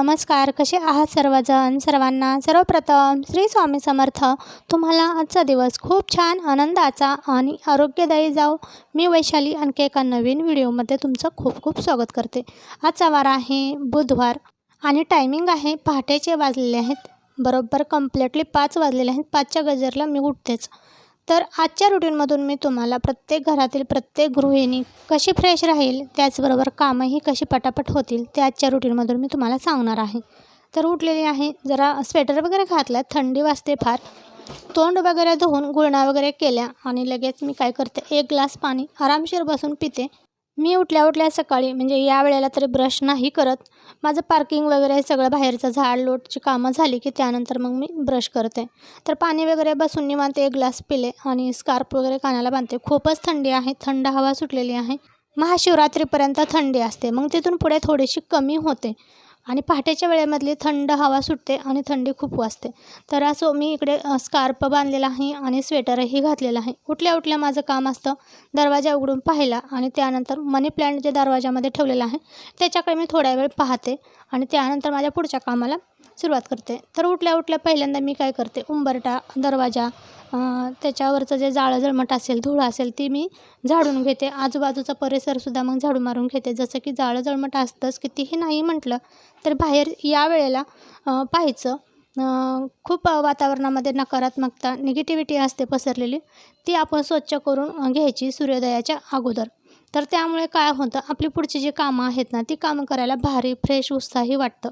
नमस्कार कसे आहात सर्वजण? सर्वांना सर्वप्रथम श्री स्वामी समर्थ. तुम्हाला आजचा दिवस खूप छान आनंदाचा आणि आरोग्यदायी जाओ मी वैशाली आणखी एका नवीन व्हिडिओमध्ये तुमचं खूप खूप स्वागत करते. आजचा वार आहे बुधवार आणि टायमिंग आहे पहाटेचे वाजलेले आहेत. बरोबर कम्प्लिटली पाच वाजलेले आहेत. पाचच्या गजरला मी उठतेच. तर आजच्या रुटीनमधून मी तुम्हाला प्रत्येक घरातील प्रत्येक गृहिणी कशी फ्रेश राहील त्याचबरोबर कामंही कशी पटापट होतील ते आजच्या रुटीनमधून मी तुम्हाला सांगणार आहे. तर उठलेली आहे जरा स्वेटर वगैरे घातला थंडी वाजते फार. तोंड वगैरे धुवून गुळण्या वगैरे केल्या आणि लगेच मी काय करते एक ग्लास पाणी आरामशीर बसून पिते. मी उठल्या उठल्या सकाळी म्हणजे या वेळेला तरी ब्रश नाही करत. माझं पार्किंग वगैरे सगळं बाहेरचं झाड लोटची कामं झाली की त्यानंतर मग मी ब्रश करते. तर पाणी वगैरे बसून निवांत एक ग्लास पिले आणि स्कार्फ वगैरे कानाला बांधते. खूपच थंडी आहे थंड हवा सुटलेली आहे. महाशिवरात्रीपर्यंत थंडी असते. मग तिथून पुढे थोडीशी कमी होते. आणि पहाटेच्या वेळेमधली थंड हवा सुटते आणि थंडी खूप वाजते. तर असो मी इकडे स्कार्प बांधलेला आहे आणि स्वेटरही घातलेला आहे. उठल्या उठल्या माझं काम असतं दरवाजा उघडून पाहिला आणि त्यानंतर मनी प्लॅन्ट जे दरवाजामध्ये ठेवलेलं आहे त्याच्याकडे मी थोड्या वेळ पाहते आणि त्यानंतर माझ्या पुढच्या कामाला सुरुवात करते. तर उठल्या उठल्या पहिल्यांदा मी काय करते उंबरटा दरवाजा त्याच्यावरचं जे जाळं जळमट असेल धूळ असेल ती मी झाडून घेते. आजूबाजूचा परिसरसुद्धा मग झाडू मारून घेते. जसं की जाळं जळमट असतंच कितीही नाही म्हटलं तर बाहेर या वेळेला पाहायचं खूप वातावरणामध्ये नकारात्मकता निगेटिव्हिटी असते पसरलेली ती आपण स्वच्छ करून घ्यायची सूर्योदयाच्या अगोदर. तर त्यामुळे काय होतं आपली पुढची जी कामं आहेत ना ती कामं करायला भारी फ्रेश उत्साही वाटतं.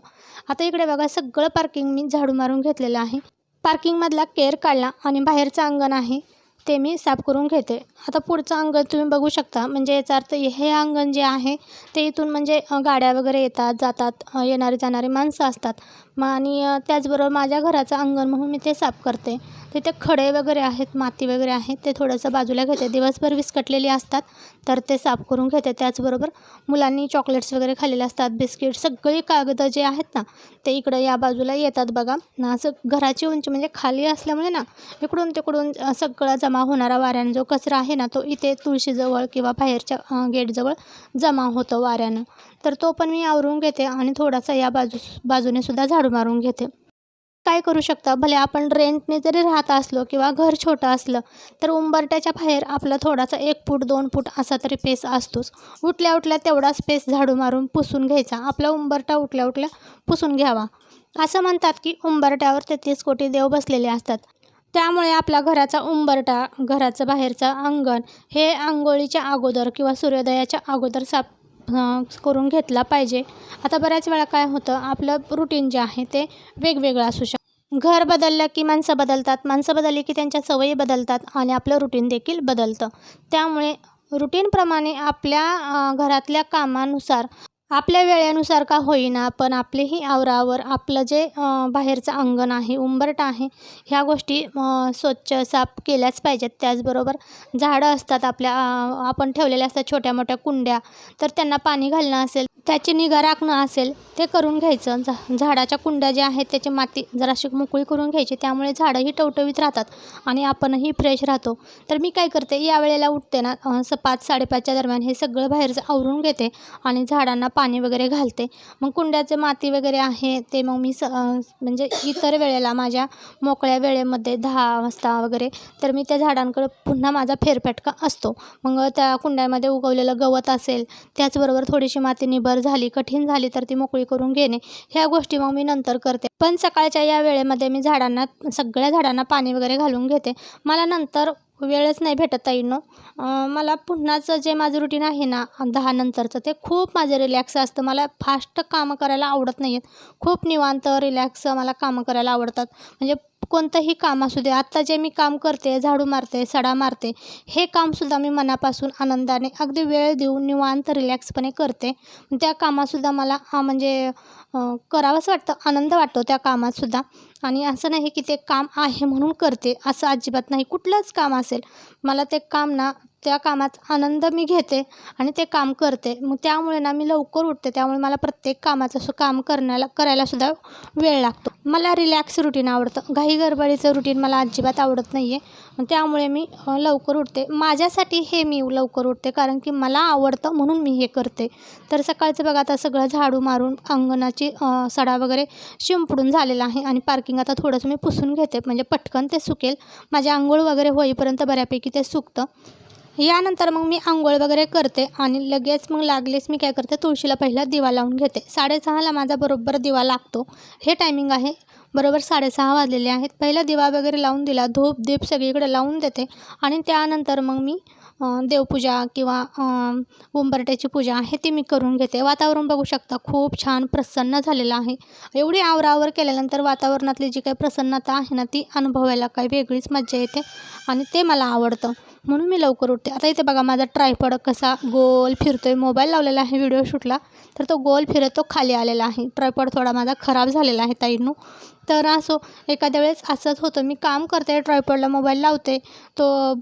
आता इकडे बघा सगळं पार्किंग मी झाडू मारून घेतलेलं आहे. पार्किंगमधला केअर काढला आणि बाहेरचं अंगण आहे ते मी साफ करून घेते. आता पुढचं अंगण तुम्ही बघू शकता म्हणजे याचा अर्थ हे अंगण जे आहे ते इथून म्हणजे गाड्या वगैरे येतात जातात येणारे जाणारे माणसं असतात. मग आणि त्याचबरोबर माझ्या घराचं अंगण म्हणून मी ते साफ करते. तिथे खडे वगैरे आहेत माती वगैरे आहेत ते थोडंसं बाजूला घेते. दिवसभर विस्कटलेली असतात तर ते साफ करून घेते. त्याचबरोबर मुलांनी चॉकलेट्स वगैरे खाल्लेले असतात बिस्किट सगळी कागदं जे आहेत ना ते इकडं या बाजूला येतात बघा. ना असं घराची उंची म्हणजे खाली असल्यामुळे ना इकडून तिकडून सगळा जमा होणारा वाऱ्यानं जो कचरा आहे ना तो इथे तुळशीजवळ किंवा बाहेरच्या गेटजवळ जमा होतो वाऱ्यानं. तर तो पण मी आवरून घेते आणि थोडासा या बाजू बाजूने सुद्धा झाडू मारून घेते. काय करू शकता? भले आपण रेंटने जरी राहत असलो किंवा घर छोटं असलं तर उंबरट्याच्या बाहेर आपला थोडासा एक फूट दोन फूट असा तरी पेस असतोच. उठल्या उठल्या तेवढा स्पेस झाडू मारून पुसून घ्यायचा. आपला उंबरटा उठल्या उठल्या पुसून घ्यावा. असं म्हणतात की उंबरट्यावर तेहतीस कोटी देव बसलेले असतात. त्यामुळे आपला घराचा उंबरटा घराचं बाहेरचं अंगण हे आंघोळीच्या अगोदर किंवा सूर्योदयाच्या अगोदर साफ करून घेतला पाहिजे. आता बऱ्याच वेळा काय होतं आपलं रुटीन जे आहे ते वेगवेगळं असू शकतं घर बदललं की माणसं बदलतात माणसं बदलली की त्यांच्या सवयी बदलतात आणि आपलं रुटीन देखील बदलतं. त्यामुळे रुटीनप्रमाणे आपल्या घरातल्या कामानुसार आपल्या वेळेनुसार का होईना पण आपलेही आवरावर आपलं जे बाहेरचं अंगण आहे उंबरट आहे ह्या गोष्टी स्वच्छ साफ केल्याच पाहिजेत. त्याचबरोबर झाडं असतात आपल्या आपण ठेवलेल्या असतात छोट्या मोठ्या कुंड्या तर त्यांना पाणी घालणं असेल त्याची निगा राखणं असेल ते करून घ्यायचं. झा झाडाच्या कुंड्या ज्या आहेत त्याची माती जराशी मोकळी करून घ्यायची त्यामुळे झाडंही टवटवीत राहतात आणि आपणही फ्रेश राहतो. तर मी काय करते या वेळेला उठते ना स पाच साडेपाचच्या दरम्यान हे सगळं बाहेरचं आवरून घेते आणि झाडांना पाणी वगैरे घालते. मग कुंड्याचे माती वगैरे आहे ते मग मी स म्हणजे इतर वेळेला माझ्या मोकळ्या वेळेमध्ये दहा वाजता वगैरे तर मी त्या झाडांकडे पुन्हा माझा फेरफटका असतो. मग त्या कुंड्यामध्ये उगवलेलं गवत असेल त्याचबरोबर थोडीशी माती निबर झाली कठीण झाली तर ती मोकळी करून घेणे ह्या गोष्टी मग मी नंतर करते. पण सकाळच्या या वेळेमध्ये मी झाडांना सगळ्या झाडांना पाणी वगैरे घालून घेते. मला नंतर वेळच नाही भेटत ताईनो. मला पुन्हाचं जे माझं रुटीन आहे ना दहानंतरचं ते खूप माझं रिलॅक्स असतं. मला फास्ट कामं करायला आवडत नाही आहेत खूप निवांत रिलॅक्स मला कामं करायला आवडतात. म्हणजे कोणतंही काम असू दे आत्ता जे मी काम करते झाडू मारते सडा मारते हे कामसुद्धा मी मनापासून आनंदाने अगदी वेळ देऊन निवांत रिलॅक्सपणे करते. त्या कामातसुद्धा मला म्हणजे करावंच वाटतं आनंद वाटतो त्या कामातसुद्धा आणि असं नाही की ते काम आहे म्हणून करते असं अजिबात नाही. कुठलंच काम असेल मला ते काम ना त्या कामात आनंद मी घेते आणि ते काम करते. मग त्यामुळे ना मी लवकर उठते. त्यामुळे मला प्रत्येक कामाचं असं काम करण्याला करायलासुद्धा वेळ लागतो. मला रिलॅक्स रुटीन आवडतं. घाई गडबडीचं रुटीन मला अजिबात आवडत नाही आहे त्यामुळे मी लवकर उठते. माझ्यासाठी हे मी लवकर उठते कारण की मला आवडतं म्हणून मी हे करते. तर सकाळचं बघा आता सगळं झाडू मारून अंगणाची सडा वगैरे शिंपडून झालेला आहे आणि पार्किंग आता थोडंसं मी पुसून घेते. म्हणजे पटकन ते सुकेल. माझ्या आंघोळ वगैरे होईपर्यंत बऱ्यापैकी ते सुकतं. यानंतर मग मी आंघोळ वगैरे करते आणि लगेच मग लागलेच मी काय करते तुळशीला पहिला दिवा लावून घेते. साडेसहाला माझा बरोबर दिवा लागतो. हे टायमिंग आहे. बरोबर साडेसहा वाजलेले आहेत. पहिला दिवा वगैरे लावून दिला. धूप दीप सगळीकडे लावून देते. आणि त्यानंतर मग मी देवपूजा किंवा उंबरट्याची पूजा आहे ती मी करून घेते. वातावरण बघू शकता खूप छान प्रसन्न झालेलं आहे. एवढी आवरावर केल्यानंतर वातावरणातली जी काही प्रसन्नता आहे ना ती अनुभवायला काही वेगळीच मजा येते आणि ते मला आवडतं. म्हणून मी लवकर उठते. आता इथे बघा माझा ट्रायपॉड कसा गोल फिरतोय. मोबाईल लावलेला आहे व्हिडिओ शूटला तर तो गोल फिरत तो खाली आलेला आहे. ट्रायपॉड थोडा माझा खराब झालेला आहे ताईंनो. तर असो एखाद्या वेळेस असंच होतं. मी काम करते ट्रायपॉडला मोबाईल लावते. तो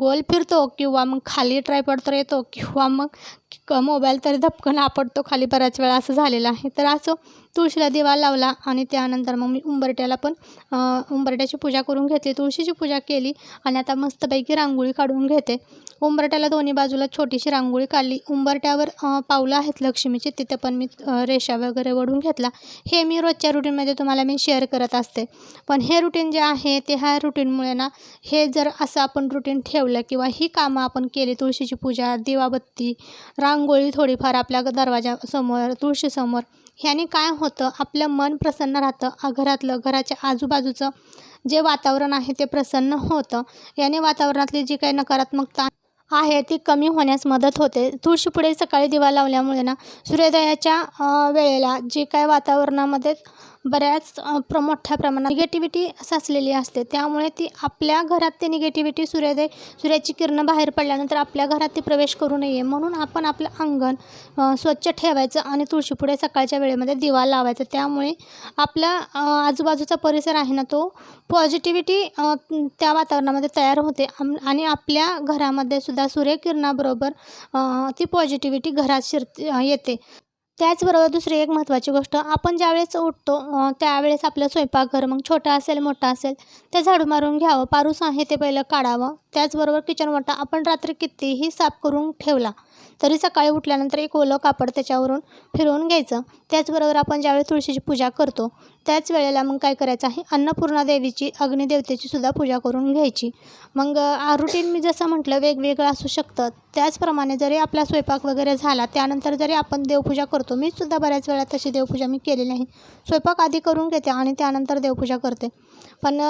गोल फिरतो किंवा मग खाली ट्रायपॉड तर येतो किंवा मग क मोबाईल तर धपकन आपटतो खाली बऱ्याच वेळा असं झालेलं आहे. तर असं तुळशीला दिवा लावला आणि त्यानंतर मग मी उंबरट्याला पण उंबरट्याची पूजा करून घेतली. तुळशीची पूजा केली आणि आता मस्तपैकी रांगोळी काढून घेते. उंबरट्याला दोन्ही बाजूला छोटीशी रांगोळी काढली. उंबरट्यावर पावलं आहेत लक्ष्मीची तिथे पण मी रेषा वगैरे वढून घेतला. हे मी रोजच्या रुटीनमध्ये तुम्हाला मी शेअर करत असते. पण हे रुटीन जे आहे ते ह्या रुटीनमुळे ना हे जर असं आपण रुटीन ठेवलं किंवा ही कामं आपण केली तुळशीची पूजा दिवाबत्ती रांगोळी थोडीफार आपल्या दरवाजासमोर तुळशीसमोर ह्याने काय होतं? आपलं मन प्रसन्न राहतं. घरातलं घराच्या आजूबाजूचं जे वातावरण आहे ते प्रसन्न होतं. याने वातावरणातली जी काही नकारात्मकता आहे ती कमी होण्यास मदत होते. तुळशीपुढे सकाळी दिवा लावल्यामुळे ना सूर्योदयाच्या वेळेला जे काय वातावरणामध्ये बऱ्याच प्र मोठ्या प्रमाणात निगेटिव्हिटी साचलेली असते. त्यामुळे ती आपल्या घरात ती निगेटिव्हिटी सूर्योदय सूर्याची किरणं बाहेर पडल्यानंतर आपल्या घरात ती प्रवेश करू नये. म्हणून आपण आपलं अंगण स्वच्छ ठेवायचं आणि तुळशीपुढे सकाळच्या वेळेमध्ये दिवा लावायचा. त्यामुळे आपल्या आजूबाजूचा परिसर आहे ना तो पॉझिटिव्हिटी त्या वातावरणामध्ये तयार होते. आणि आपल्या घरामध्ये सुद्धा सूर्यकिरणाबरोबर ती पॉझिटिव्हिटी घरात शिरते येते. त्याचबरोबर दुसरी एक महत्त्वाची गोष्ट आपण ज्यावेळेस उठतो त्यावेळेस आपलं स्वयंपाकघर मग छोटा असेल मोठा असेल ते झाडू मारून घ्यावं पारूस आहे ते पहिलं काढावं. त्याचबरोबर किचन वाटा आपण रात्री कितीही साफ करून ठेवला तरी सकाळी उठल्यानंतर एक ओलं कापड त्याच्यावरून फिरवून घ्यायचं. त्याचबरोबर आपण ज्यावेळी तुळशीची पूजा करतो त्याच वेळेला मग काय करायचं आहे? अन्नपूर्णा देवीची अग्निदेवतेची सुद्धा पूजा करून घ्यायची. मग रुटीन मी जसं म्हटलं वेगवेगळं असू शकतं. त्याचप्रमाणे जरी आपला स्वयंपाक वगैरे झाला त्यानंतर जरी आपण देवपूजा करतो मी सुद्धा बऱ्याच वेळा तशी देवपूजा मी केलेली आहे. स्वयंपाक आधी करून घेते आणि त्यानंतर देवपूजा करते. पण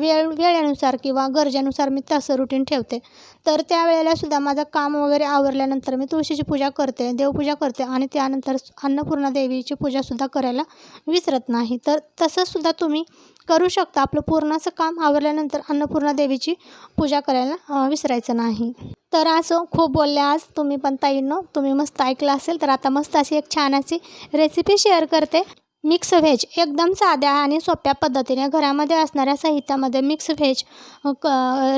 वेळ वेळेनुसार किंवा गरजेनुसार मी तसं रुटीन ठेवते. तर त्यावेळेला सुद्धा माझं काम वगैरे आवरल्यानंतर मी तुळशीची पूजा करते देवपूजा करते आणि त्यानंतर अन्नपूर्णा देवीची पूजासुद्धा करायला विसरत नाही. तर तसंसुद्धा तुम्ही करू शकता. आपलं पूर्ण असं काम आवरल्यानंतर अन्नपूर्णा देवीची पूजा करायला विसरायचं नाही. तर असं खूप बोलले आज तुम्ही पण ताईंनो. तुम्ही मस्त ऐकलं असेल तर आता मस्त अशी एक छान अशी रेसिपी शेअर करते. मिक्स व्हेज एकदम साध्या आणि सोप्या पद्धतीने घरामध्ये असणाऱ्या साहित्यामध्ये मिक्स व्हेज क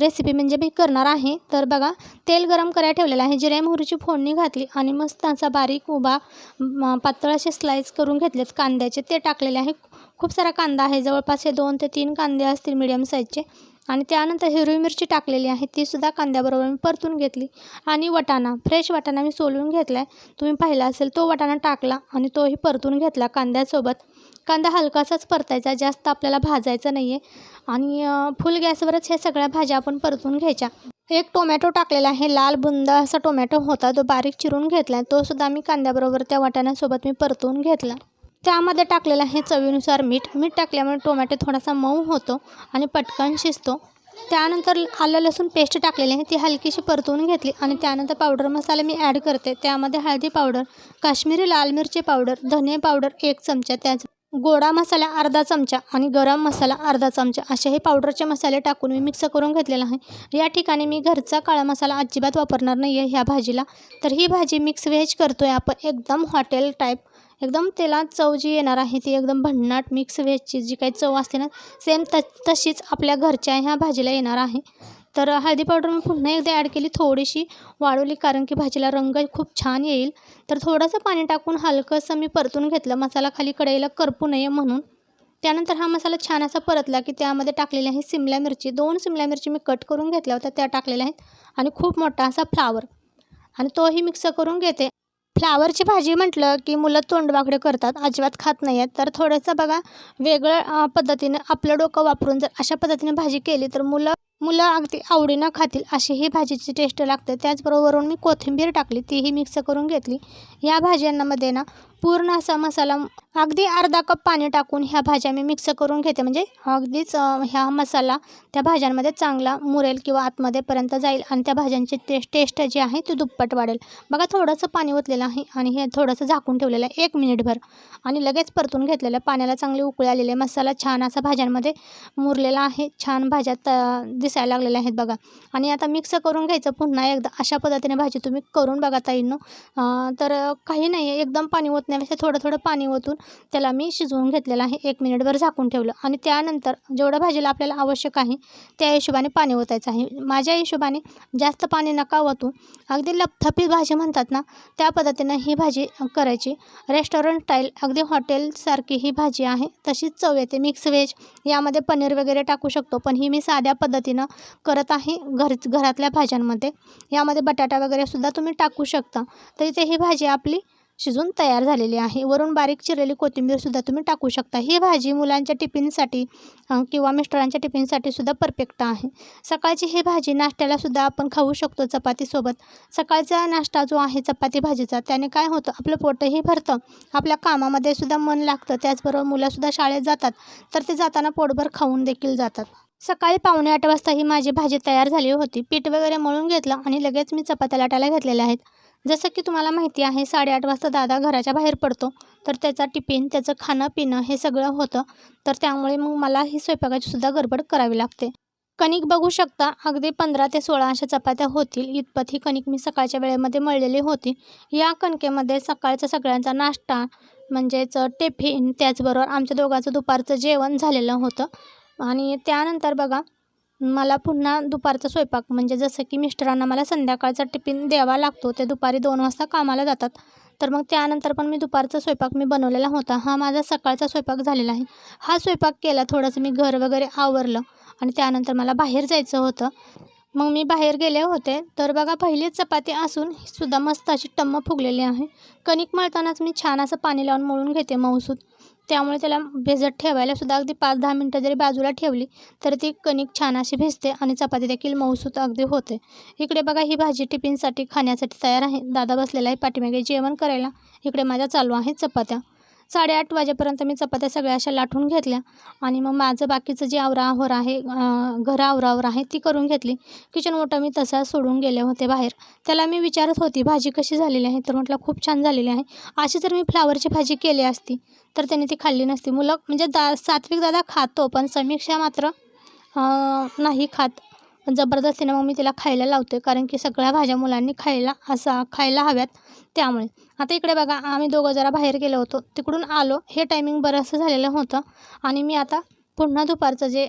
रेसिपी म्हणजे मी करणार आहे. तर बघा तेल गरम करायला ठेवलेलं आहे. जिरे मोहरीची फोडणी घातली आणि मस्त असा बारीक उभा पातळ असे स्लाईस करून घेतलेत. कांद्याचे ते टाकलेले आहे. खूप सारा कांदा आहे. जवळपास हे दोन ते तीन कांदे असतील मिडियम साईजचे आणि त्यानंतर हिरवी मिरची टाकलेली आहे. तीसुद्धा कांद्याबरोबर मी परतून घेतली. आणि वटाणा फ्रेश वटाणा मी सोलून घेतला आहे तुम्ही पाहिला असेल तो वटाणा टाकला आणि तोही परतून घेतला कांद्यासोबत. कांदा हलकासाच परतायचा जास्त आपल्याला भाजायचा नाही आहे आणि फुल गॅसवरच ह्या सगळ्या भाज्या आपण परतून घ्यायच्या. एक टोमॅटो टाकलेला आहे. लाल बुंद असा टोमॅटो होता. तो बारीक चिरून घेतला आहे तोसुद्धा मी कांद्याबरोबर त्या वाटाण्यासोबत मी परतून घेतला. त्यामध्ये टाकलेलं आहे चवीनुसार मीठ. मीठ टाकल्यामुळे टोमॅटो थोडासा मऊ होतो आणि पटकन शिजतो. त्यानंतर आलं लसूण पेस्ट टाकलेली आहे. ती हलकीशी परतवून घेतली आणि त्यानंतर पावडर मसाले मी ॲड करते. त्यामध्ये हळदी पावडर काश्मीरी लाल मिरची पावडर धने पावडर एक चमचा त्याच गोडा मसाला अर्धा चमचा आणि गरम मसाला अर्धा चमचा असे हे पावडरचे मसाले टाकून मी मिक्स करून घेतलेला आहे. या ठिकाणी मी घरचा काळा मसाला अजिबात वापरणार नाही आहे ह्या भाजीला. तर ही भाजी मिक्स व्हेज करतो आहे आपण. एकदम हॉटेल टाईप एकदम त्याला चव जी येणार आहे ती एकदम भन्नाट मिक्स व्हेजची जी काही चव असते ना सेम त तशीच आपल्या घरच्या ह्या भाजीला येणार आहे. तर हळदी पावडर मी पुन्हा एकदा ॲड केली थोडीशी वाढवली कारण की भाजीला रंग खूप छान येईल. तर थोडंसं पाणी टाकून हलकंसं मी परतून घेतलं मसाला खाली कढईला करपू नये म्हणून. त्यानंतर हा मसाला छान असा परतला की त्यामध्ये टाकलेली आहे सिमला मिरची. दोन सिमला मिरची मी कट करून घेतल्या होत्या त्या टाकलेल्या आहेत. आणि खूप मोठा असा फ्लावर आणि तोही मिक्स करून घेते. फ्लावरची भाजी म्हटलं की मुलं तोंडवाकडे करतात अजिबात खात नाही आहेत तर थोडंसं बघा वेगळं पद्धतीनं आपलं डोकं वापरून जर अशा पद्धतीने भाजी केली तर मुलं मुलं अगदी आवडीनं खातील अशी ही भाजीची टेस्ट लागते. त्याचबरोबर मी कोथिंबीर टाकली तीही मिक्स करून घेतली. या भाज्यांमध्ये ना पूर्ण असा मसाला अगदी अर्धा कप पाणी टाकून ह्या भाज्या मी मिक्स करून घेते. म्हणजे अगदीच ह्या मसाला त्या भाज्यांमध्ये चांगला मुरेल किंवा आतमध्येपर्यंत जाईल आणि त्या भाज्यांची टेस्ट टेस्ट जी आहे ती दुप्पट वाढेल. बघा थोडंसं पाणी ओतलेलं आहे आणि हे थोडंसं झाकून ठेवलेलं आहे एक मिनिटभर आणि लगेच परतून घेतलेलं पाण्याला चांगली उकळी आलेले मसाला छान असा भाज्यांमध्ये मुरलेला आहे. छान भाज्या त यायला लागलेल्या आहेत बघा. आणि आता मिक्स करून घ्यायचं पुन्हा एकदा. अशा पद्धतीने भाजी तुम्ही करून बघा ताईंनो. तर काही नाही आहे एकदम पाणी ओतण्यापेक्षा थोडं थोडं पाणी ओतून त्याला मी शिजवून घेतलेलं आहे. एक मिनिटभर झाकून ठेवलं. आणि त्यानंतर जेवढं भाजीला आपल्याला आवश्यक आहे त्या हिशोबाने पाणी ओतायचं आहे. माझ्या हिशोबाने जास्त पाणी नका ओतू. अगदी लपथपी भाजी म्हणतात ना त्या पद्धतीनं ही भाजी करायची. रेस्टॉरंट स्टाईल अगदी हॉटेलसारखी ही भाजी आहे. तशीच चव येते. मिक्स व्हेज यामध्ये पनीर वगैरे टाकू शकतो. पण ही मी साध्या पद्धतीने करत आहे घर घरातल्या भाज्यांमध्ये. यामध्ये बटाटा वगैरे सुद्धा तुम्ही टाकू शकता. तर इथे ही भाजी आपली शिजून तयार झालेली आहे. वरून बारीक चिरलेली कोथिंबीरसुद्धा तुम्ही टाकू शकता. ही भाजी मुलांच्या टिफिनसाठी किंवा मिस्टरांच्या टिफिनसाठी सुद्धा परफेक्ट आहे. सकाळची ही भाजी नाश्त्यालासुद्धा आपण खाऊ शकतो चपातीसोबत. सकाळचा नाश्ता जो आहे चपाती भाजीचा त्याने काय होतं? आपलं पोटही भरतं. आपल्या कामामध्ये सुद्धा मन लागतं. त्याचबरोबर मुलंसुद्धा शाळेत जातात. तर ते जाताना पोटभर खाऊन देखील जातात. सकाळी पावणे आठ वाजता ही माझी भाजी तयार झाली होती. पीठ वगैरे मळून घेतलं आणि लगेच मी चपात्या लाटायला घेतलेल्या आहेत. जसं की तुम्हाला माहिती आहे साडेआठ वाजता दादा घराच्या बाहेर पडतो. तर त्याचा टिफिन त्याचं खाणं पिणं हे सगळं होतं. तर त्यामुळे मग मला ही स्वयंपाकाची सुद्धा गडबड करावी लागते. कणिक बघू शकता अगदी पंधरा ते सोळा अशा चपात्या होतील. इतपत ही कणिक मी सकाळच्या वेळेमध्ये मळलेली होती. या कणकेमध्ये सकाळचा सगळ्यांचा नाश्ता म्हणजेच टिफिन त्याचबरोबर आमच्या दोघांचं दुपारचं जेवण झालेलं होतं. आणि त्यानंतर बघा मला पुन्हा दुपारचा स्वयंपाक म्हणजे जसं की मिस्टरांना मला संध्याकाळचा टिफिन द्यावा लागतो ते दुपारी दोन वाजता कामाला जातात. तर मग त्यानंतर पण मी दुपारचा स्वयंपाक मी बनवलेला होता. हा माझा सकाळचा स्वयंपाक झालेला आहे. हा स्वयंपाक केला थोडंसं मी घर वगैरे आवरलं आणि त्यानंतर मला बाहेर जायचं होतं. मग मी बाहेर गेले होते. तर बघा पहिलीच चपाती असून सुद्धा मस्त अशी टम्म फुगलेली आहे. कणिक मळतानाच मी छान असं पाणी लावून मळून घेते मऊसूत. त्यामुळे त्याला भिजत ठेवायला सुद्धा अगदी पाच दहा मिनटं जरी बाजूला ठेवली तर ती कणिक छान अशी भिजते आणि चपाती देखील मऊसूत अगदी होते. इकडे बघा ही भाजी टिफिनसाठी खाण्यासाठी तयार आहे. दादा बसलेला आहे पाठीमागे. जेवण करायला. इकडे माझ्या चालू आहे चपात्या. साडेआठ वाजेपर्यंत मी चपात्या सगळ्या अशा लाटून घेतल्या. आणि मग माझं बाकीचं जे आवराआवर आहे घर आवरावर आहे ती करून घेतली. किचन ओटा मी तसा सोडून गेले होते बाहेर. त्याला मी विचारत होती भाजी कशी झालेली आहे? तर म्हटलं खूप छान झालेली आहे. अशी जर मी फ्लावरची भाजी केली असती तर त्याने ती खाल्ली नसती. मुलं म्हणजे दा सात्विक दादा खातो पण समीक्षा मात्र नाही खात. जबरदस्तीने मग मी तिला खायला लावते कारण की सगळ्या भाज्या मुलांनी खायला असा खायला हव्यात त्यामुळे. आता इकडे बघा आम्ही दोघं जरा बाहेर गेलो होतो. तिकडून आलो. हे टायमिंग बरंचसं झालेलं होतं आणि मी आता पुन्हा दुपारचं जे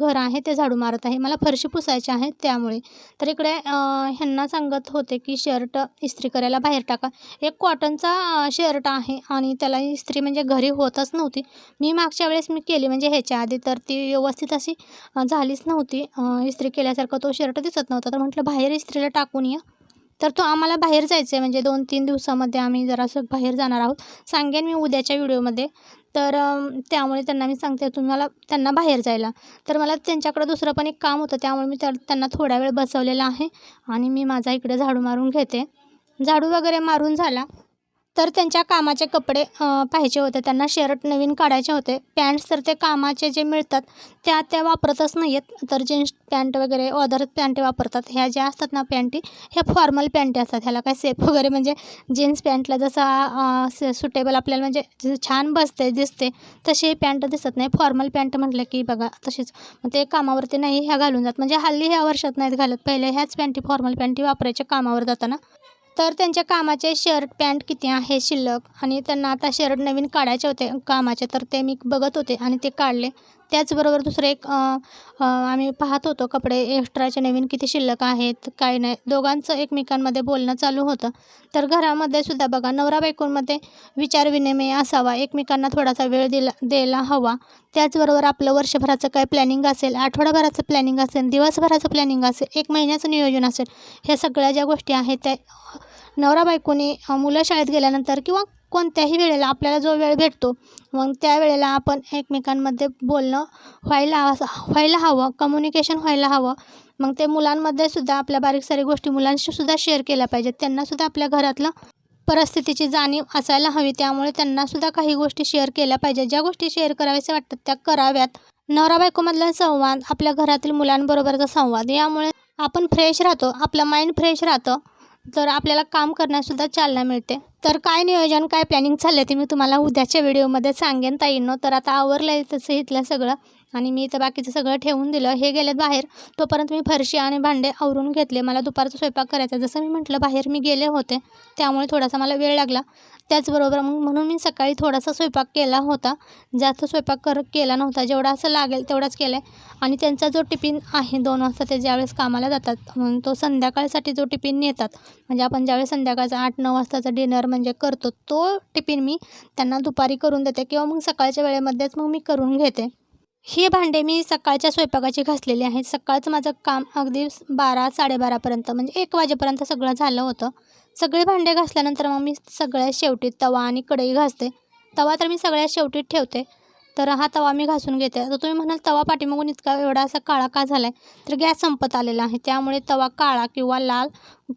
घर आहे ते झाडू मारत आहे. मला फरशी पुसायची आहे त्यामुळे. तर इकडे ह्यांना सांगत होते की शर्ट इस्त्री करायला बाहेर टाका. एक कॉटनचा शर्ट आहे आणि त्याला इस्त्री म्हणजे घरी होतच नव्हती. मी मागच्या वेळेस मी केली म्हणजे ह्याच्या आधी तर ती व्यवस्थित अशी झालीच नव्हती. इस्त्री केल्यासारखं तो शर्ट दिसत नव्हता. तर म्हटलं बाहेर इस्त्रीला टाकून या. तर तो आम्हाला बाहेर जायचं आहे म्हणजे दोन तीन दिवसामध्ये आम्ही जरासं बाहेर जाणार आहोत. सांगेन मी उद्याच्या व्हिडिओमध्ये. तर त्यामुळे त्यांना मी सांगते तुम्हाला त्यांना बाहेर जायला. तर मला त्यांच्याकडं दुसरं पण एक काम होतं. त्यामुळे मी त्या त्यांना थोडा वेळ बसवलेला आहे. आणि मी माझा इकडे झाडू मारून घेते. झाडू वगैरे मारून झाला. तर त्यांच्या कामाचे कपडे पाहिजे होते. त्यांना शर्ट नवीन काढायचे होते. पॅन्ट्स तर ते कामाचे जे मिळतात त्या त्या वापरतच नाही आहेत तर जीन्स पॅन्ट वगैरे ऑदर पॅन्ट वापरतात. ह्या ज्या असतात ना पॅन्टी ह्या फॉर्मल पॅन्टी असतात. ह्याला काय सेफ वगैरे म्हणजे जीन्स पॅन्टला जसा सुटेबल आपल्याला म्हणजे छान बसते दिसते तशी पॅन्ट दिसत नाही. फॉर्मल पॅन्ट म्हटलं की बघा तशीच. मग ते कामावरती नाही ह्या घालून जात. म्हणजे हल्ली ह्या वर्षात नाहीत घालत. पहिले ह्याच पॅन्टी फॉर्मल पॅन्टी वापरायच्या कामावर जाताना. तर त्यांच्या कामाचे शर्ट पॅन्ट किती आहे शिल्लक? आणि त्यांना आता शर्ट नवीन काढायचे होते कामाचे तर ते मी बघत होते आणि ते काढले. त्याचबरोबर दुसरं एक आम्ही पाहत होतो कपडे एक्स्ट्राचे नवीन किती शिल्लक आहेत काय नाही. दोघांचं एकमेकांमध्ये बोलणं चालू होतं. तर घरामध्ये सुद्धा बघा नवरा बायकोंमध्ये विचारविनिमय असावा एकमेकांना थोडासा वेळ दिला द्यायला हवा. त्याचबरोबर आपलं वर्षभराचं काय प्लॅनिंग असेल आठवडाभराचं प्लॅनिंग असेल दिवसभराचं प्लॅनिंग असेल एक महिन्याचं नियोजन असेल ह्या सगळ्या ज्या गोष्टी आहेत त्या नवरा बायकोने मुलं शाळेत गेल्यानंतर किंवा कोणत्याही वेळेला आपल्याला जो वेळ भेटतो मग त्या वेळेला आपण एकमेकांमध्ये बोलणं व्हायला व्हायला हवं कम्युनिकेशन व्हायला हवं. मग ते मुलांमध्ये सुद्धा आपल्या बारीक सारीक गोष्टी मुलांशी सुद्धा शेअर केल्या पाहिजेत. त्यांनासुद्धा आपल्या घरातलं परिस्थितीची जाणीव असायला हवी. त्यामुळे त्यांनासुद्धा काही गोष्टी शेअर केल्या पाहिजेत. ज्या गोष्टी शेअर कराव्याच्या वाटतात त्या कराव्यात. नवरा बायकोमधला संवाद आपल्या घरातील मुलांबरोबरचा संवाद. यामुळे आपण फ्रेश राहतो. आपलं माइंड फ्रेश राहतं. तर आपल्याला काम करण्यासुद्धा चालना मिळते. तर काय नियोजन काय प्लॅनिंग चाललं ते मी तुम्हाला उद्याच्या व्हिडिओमध्ये सांगेन ताईंनो. तर आता आवरलं आहे तसं इथलं सगळं आणि मी इथं बाकीचं सगळं ठेवून दिलं. हे गेलेत बाहेर. तोपर्यंत मी फरशी आणि भांडे आवरून घेतले. मला दुपारचा स्वयंपाक करायचा जसं मी म्हटलं बाहेर मी गेले होते. त्यामुळे थोडासा मला वेळ लागला. त्याचबरोबर मग म्हणून मी सकाळी थोडासा स्वयंपाक केला होता. जास्त स्वयंपाक कर केला नव्हता. जेवढा असं लागेल तेवढाच केला आहे आणि त्यांचा जो टिफिन आहे दोन वाजता ते ज्यावेळेस कामाला जातात म्हणून तो संध्याकाळसाठी जो टिफिन नेतात म्हणजे आपण ज्यावेळेस संध्याकाळचा आठ नऊ वाजताचा डिनर म्हणजे करतो तो टिफिन मी त्यांना दुपारी करून देते किंवा मग सकाळच्या वेळेमध्येच मग मी करून घेते. ही भांडे मी सकाळच्या स्वयंपाकाची घासलेली आहेत. सकाळचं माझं काम अगदी बारा साडेबारापर्यंत म्हणजे एक वाजेपर्यंत सगळं झालं होतं. सगळे भांडे घासल्यानंतर मग मी सगळ्यात शेवटी तवा आणि कढई घासते. तवा तर मी सगळ्यात शेवटीत ठेवते. तर हा तवा मी घासून घेते. तर तुम्ही म्हणाल तवा पाठीमागून इतका एवढा असा काळा का झाला आहे तर गॅस संपत आलेला आहे. त्यामुळे तवा काळा किंवा लाल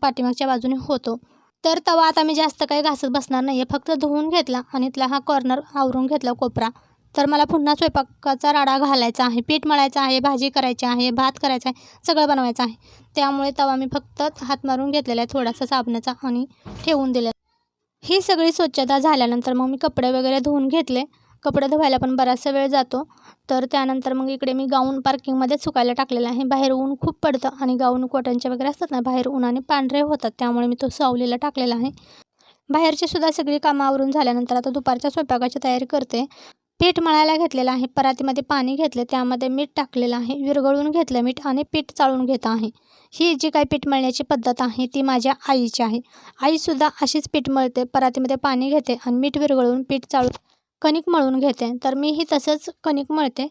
पाठीमागच्या बाजूने होतो. तर तवा आता मी जास्त काही घासत बसणार नाही आहे फक्त धुवून घेतला आणि इथला हा कॉर्नर आवरून घेतला कोपरा. तर मला पुन्हा स्वयंपाकाचा राडा घालायचा आहे पीठ मळायचं आहे भाजी करायची आहे भात करायचा आहे सगळं बनवायचं आहे. त्यामुळे तवा मी फक्त हात मारून घेतलेला आहे थोडासा साबणाचा आणि ठेवून दिला ही सगळी स्वच्छता झाल्यानंतर मग मी कपडे वगैरे धुवून घेतले. कपडे धुवायला पण बराचसा वेळ जातो. तर त्यानंतर मग इकडे मी गाऊन पार्किंगमध्ये सुकायला टाकलेला आहे. बाहेर ऊन खूप पडतं आणि गाऊन कॉटनचे वगैरे असतात ना बाहेर उन्हाने पांढरे होतात त्यामुळे मी तो सावलीला टाकलेला आहे. बाहेरची सुद्धा सगळी कामं आवरून झाल्यानंतर आता दुपारच्या स्वयंपाकाची तयारी करते. पीठ मळायला घेतलेलं आहे. परातीमध्ये पाणी घेतले त्यामध्ये मीठ टाकलेलं आहे. विरघळून घेतलं मीठ आणि पीठ चाळून घेत आहे. ही जी काही पीठ मळण्याची पद्धत आहे ती माझ्या आईची आहे. आईसुद्धा अशीच पीठ मळते परातीमध्ये पाणी घेते आणि मीठ विरघळून पीठ चाळून कणिक मळून घेते. तर मीही तसंच कणिक मळते.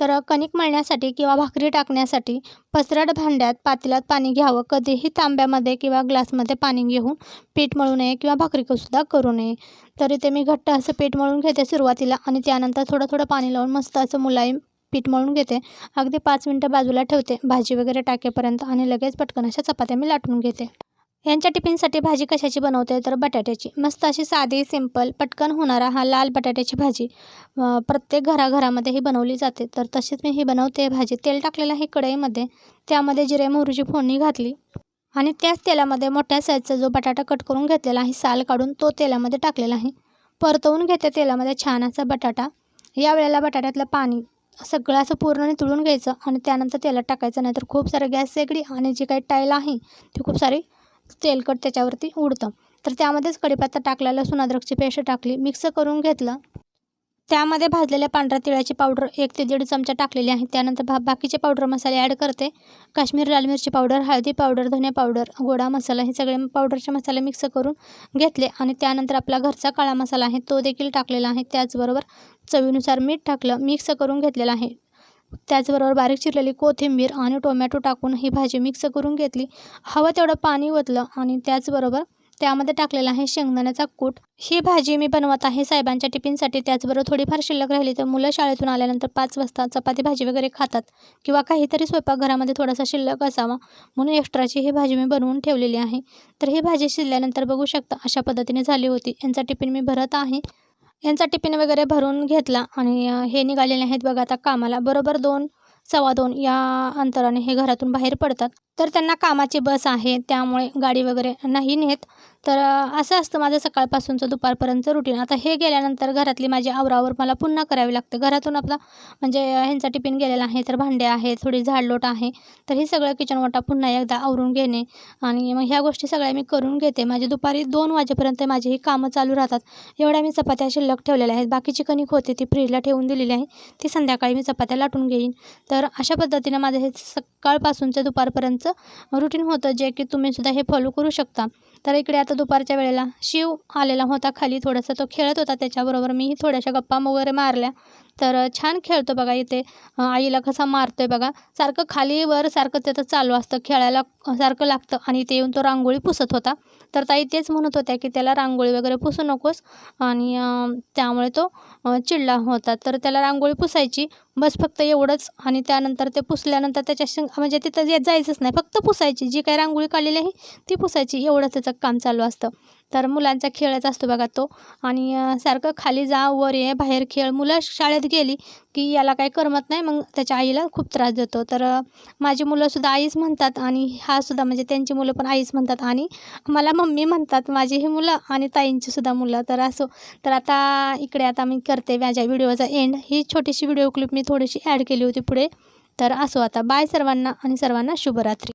तर कणिक मळण्यासाठी किंवा भाकरी टाकण्यासाठी पसरट भांड्यात पातेल्यात पाणी घ्यावं. कधीही तांब्यामध्ये किंवा ग्लासमध्ये पाणी घेऊन पीठ मळू नये किंवा भाकरीसुद्धा करू नये. तर इथे मी घट्ट असं पीठ मळून घेते सुरुवातीला आणि त्यानंतर थोडं थोडं पाणी लावून मस्त असं मुलायम पीठ मळून घेते. अगदी पाच मिनटं बाजूला ठेवते. भाजी वगैरे टाकेपर्यंत आणि लगेच पटकन अशा चपात्या मी लाटून घेते. यांच्या टिफिनसाठी भाजी कशाची बनवते? तर बटाट्याची. मस्त अशी साधी सिंपल पटकन होणारा हा लाल बटाट्याची भाजी. प्रत्येक घराघरामध्ये ही बनवली जाते. तर तशीच मी ही बनवते भाजी. तेल टाकलेलं आहे कढईमध्ये. त्यामध्ये जिरे मोहरीची फोडणी घातली. आणि त्याच तेलामध्ये मोठ्या साईजचा जो बटाटा कट करून घेतलेला आहे साल काढून तो तेलामध्ये टाकलेला आहे. परतवून घेते तेलामध्ये छान असा बटाटा. या वेळेला बटाट्यातलं पाणी सगळं असं पूर्ण नितळून घ्यायचं आणि त्यानंतर तेलात टाकायचं. नाहीतर खूप सारं गॅस शेगडी आणि जी काही टाईल आहे ती खूप सारी तेलकट त्याच्यावरती उडतं. तर त्यामध्येच कढीपत्ता टाकला लसूण अद्रकची पेस्ट टाकली मिक्स करून घेतलं. त्यामध्ये भाजलेल्या पांढऱ्या तिळाची पावडर एक ते दीड चमचा टाकलेली आहे. त्यानंतर भा बाकीचे पावडर मसाले ॲड करते. काश्मीर लाल मिरची पावडर हळदी पावडर धने पावडर गोडा मसाला हे सगळे पावडरचे मसाले मिक्स करून घेतले. आणि त्यानंतर आपला घरचा काळा मसाला आहे तो देखील टाकलेला आहे. त्याचबरोबर चवीनुसार मीठ टाकलं मिक्स करून घेतलेलं आहे. त्याचबरोबर बारीक चिरलेली कोथिंबीर आणि टोमॅटो टाकून ही भाजी मिक्स करून घेतली. हवं तेवढं पाणी ओतलं आणि त्याचबरोबर त्यामध्ये टाकलेला आहे शेंगदाण्याचा कूट. ही भाजी मी बनवत आहे साहेबांच्या टिफिनसाठी. त्याचबरोबर थोडीफार शिल्लक राहिली तर मुलं शाळेतून आल्यानंतर पाच वाजता चपाती भाजी वगैरे खातात किंवा काहीतरी स्वयंपाकघरामध्ये थोडासा शिल्लक असावा म्हणून एक्स्ट्राची ही भाजी मी बनवून ठेवलेली आहे. तर ही भाजी शिजल्यानंतर बघू शकता अशा पद्धतीने झाली होती. यांचा टिफिन मी भरत आहे. यांचा टिफिन वगैरे भरून घेतला आणि हे निघालेले आहेत बघा आता कामाला. बरोबर दोन सव्वा दोन या अंतराने हे घरातून बाहेर पडतात. तर त्यांना कामाची बस आहे त्यामुळे गाडी वगैरे नाही नेत. तर असं असतं माझं सकाळपासूनचं दुपारपर्यंतचं रुटीन आता हे गेल्यानंतर घरातली माझी आवरावर मला पुन्हा करावी लागते. घरातून आपला म्हणजे ह्यांचा टिफिन गेलेला आहे तर भांडे आहे थोडी झाडलोट आहे. तर हे सगळं किचन वाटा पुन्हा एकदा आवरून घेणे. आणि मग ह्या गोष्टी सगळ्या मी करून घेते. माझी दुपारी दोन वाजेपर्यंत माझी ही कामं चालू राहतात. एवढ्या मी चपात्या शिल्लक ठेवलेल्या आहेत. बाकीची कणिक होते ती फ्रीजला ठेवून दिलेली आहे. ती संध्याकाळी मी चपात्या लाटून घेईन. तर अशा पद्धतीनं माझं हे सकाळपासूनचं दुपारपर्यंतचं रुटीन होतं जे की तुम्हीसुद्धा हे फॉलो करू शकता. तर इकडे आता दुपारच्या वेळेला शिव आलेला होता खाली. थोडासा तो खेळत होता त्याच्याबरोबर. मीही थोड्याशा गप्पा वगैरे मारल्या. तर छान खेळतो बघा इथे. आईला कसा मारतोय बघा. सारखं खाली वर सारखं त्याचं चालू असतं. खेळायला सारखं लागतं. आणि इथे येऊन तो रांगोळी पुसत होता. तर ताई तेच म्हणत होत्या की त्याला रांगोळी वगैरे पुसू नकोस. आणि त्यामुळे तो चिडला होता. तर त्याला रांगोळी पुसायची. बस फक्त एवढंच. आणि त्यानंतर ते पुसल्यानंतर त्याच्या शिंग म्हणजे तिथं जायचंच नाही. फक्त पुसायची. जी काही रांगोळी काढलेली आहे ती पुसायची. एवढंच त्याचं काम चालू असतं. तर मुलांचा खेळच असतो बघा तो. आणि सारखं खाली जा वर ये बाहेर खेळ. मुलं शाळेत गेली की याला काही करमत नाही मग त्याच्या आईला खूप त्रास देतो. तर माझी मुलंसुद्धा आईच म्हणतात आणि हा सुद्धा म्हणजे त्यांची मुलं पण आईच म्हणतात. आणि मला मम्मी म्हणतात माझी ही मुलं आणि ताईंचीसुद्धा मुलं. तर असो तर आता इकडे आता मी करते माझ्या व्हिडिओचा एंड ही छोटीशी व्हिडिओ क्लिप मी थोडीशी ॲड केली होती पुढे. तर असो आता. बाय सर्वांना आणि सर्वांना शुभरात्री.